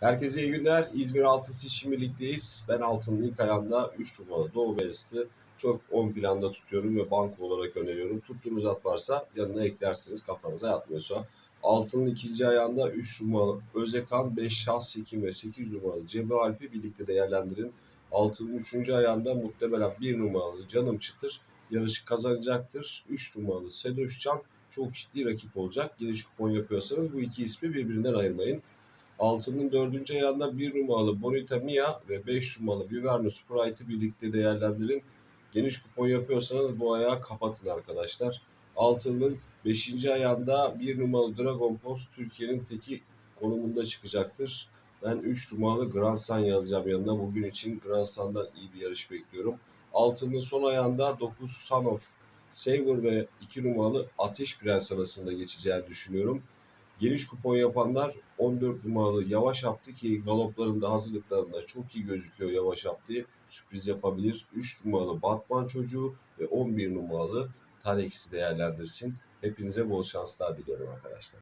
Herkese iyi günler. İzmir Altısı için birlikteyiz. Ben Altın'ın ilk ayağında 3 numaralı Doğu Beyazıt'ı çok ön planda tutuyorum ve banko olarak öneriyorum. Tuttuğunuz at varsa yanına eklersiniz kafanıza yatmıyorsa. Altın'ın ikinci ayağında 3 numaralı Özekan, 5 Şahs Hekim ve 8 numaralı Cebe Alp'i birlikte değerlendirin. Altın'ın 3. ayağında muhtemelen 1 numaralı Canım Çıtır yarışı kazanacaktır. 3 numaralı Sedoş Can çok ciddi rakip olacak. Geniş kupon yapıyorsanız bu iki ismi birbirinden ayırmayın. Altının dördüncü ayağında bir numaralı Bonita Mia ve 5 numaralı Vivernus Prite'ı birlikte değerlendirin. Geniş kupon yapıyorsanız bu ayağı kapatın arkadaşlar. Altının 5. ayağında bir numaralı Dragon Post Türkiye'nin teki konumunda çıkacaktır. Ben 3 numaralı Grand Sun yazacağım yanına. Bugün için Grand Sun'dan iyi bir yarış bekliyorum. Altının son ayağında 9 Son of Saver ve 2 numaralı Ateş Prens arasında geçeceğini düşünüyorum. Geniş kupon yapanlar 14 numaralı Yavaş Apti ki galoplarında hazırlıklarında çok iyi gözüküyor Yavaş Apti. Sürpriz yapabilir. 3 numaralı Batman çocuğu ve 11 numaralı Talex'i değerlendirsin. Hepinize bol şanslar diliyorum arkadaşlar.